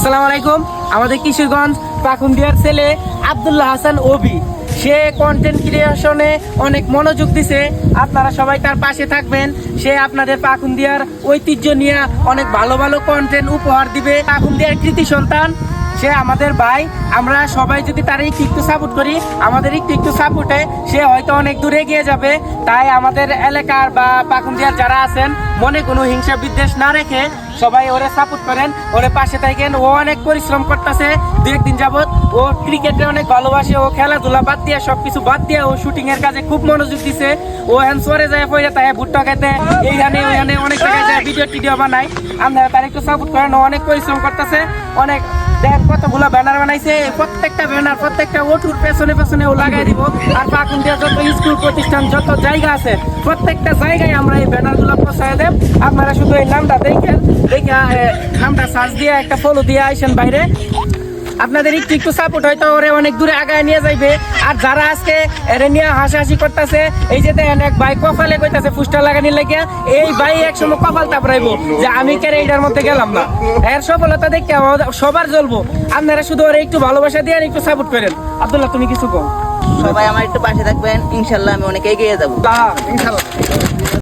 আসসালামু আলাইকুম। আমাদের কিশোরগঞ্জ পাকুন্ডিয়ার ছেলে আবদুল্লাহ হাসান ওবি। সে কন্টেন্ট ক্রিয়েশনে অনেক মনোযোগ দিছে। আপনারা সবাই তার পাশে থাকবেন। সে আপনাদের পাকুন্দিয়ার ঐতিহ্য নিয়ে অনেক ভালো ভালো কন্টেন্ট উপহার দিবে। পাকুন্দিয়ার কৃতি সন্তান সে আমাদের ভাই, আমরা সবাই যদি তার একটু একটু সাপোর্ট করি, আমাদের একটু সাপোর্টে সে হয়তো অনেক দূরে এগিয়ে যাবে। তাই আমাদের এলাকার বা পাকুন্দিয়ার যারা আছেন, মনে কোনো হিংসা বিদ্বেষ না রেখে সবাই ওরে সাপোর্ট করেন। ওরে পাশে থাকেন, ও অনেক পরিশ্রম করতেছে। দু একদিন যাবত ও ক্রিকেটে অনেক ভালোবাসে, ও খেলাধুলা বাদ দিয়ে, সবকিছু বাদ দিয়ে ও শুটিং এর কাজে খুব মনোযোগ দিছে। ও হ্যান্সওয়ারে যায় পড়ে তাই ভুট্টা খেতে, এইখানে ওইখানে অনেক জায়গায় যায় ভিডিও টিডিও বানায়। আপনারা তার একটু সাপোর্ট করেন, ও অনেক পরিশ্রম করতেছে, অনেক দেখেন কতগুলো ব্যানার বানাইছে। প্রত্যেকটা ব্যানার, প্রত্যেকটা ওটুর পেছনে পেছনে ও লাগাই দিব। আর পাকুন্দিয়া যত স্কুল প্রতিষ্ঠান, যত জায়গা আছে, প্রত্যেকটা জায়গায় আমরা এই ব্যানারগুলো পৌঁছায় দেব। আপনারা শুধু এই নামটা দেখেন। দেখে নামটা সার্চ দিয়ে একটা ফলো দিয়ে আইসেন বাইরে। আপনাদের একটু একটু সাপোর্ট হয়তো ওরে অনেক দূরে আগায় নিয়ে যাইবে। আর যারা আজকে এরে নিয়ে হাসাহাসি করতেছে এই যে দেখেন এক ভাই কপালে কইতাছে ফুস্টা লাগানি লাগে এই ভাই একসময় কপাল তাপড়াইবো যে আমি কেন এইটার মধ্যে গেলাম না। এর সফলতা দেখে সবার জ্বলবো। আপনারা শুধু ওরে একটু ভালোবাসা দিয়ে আর একটু সাপোর্ট করেন। আব্দুল্লাহ তুমি কিছু কম সবাই আমার একটু পাশে থাকবেন ইনশাল্লাহ আমি অনেক এগিয়ে যাব। ইনশাল্লাহ।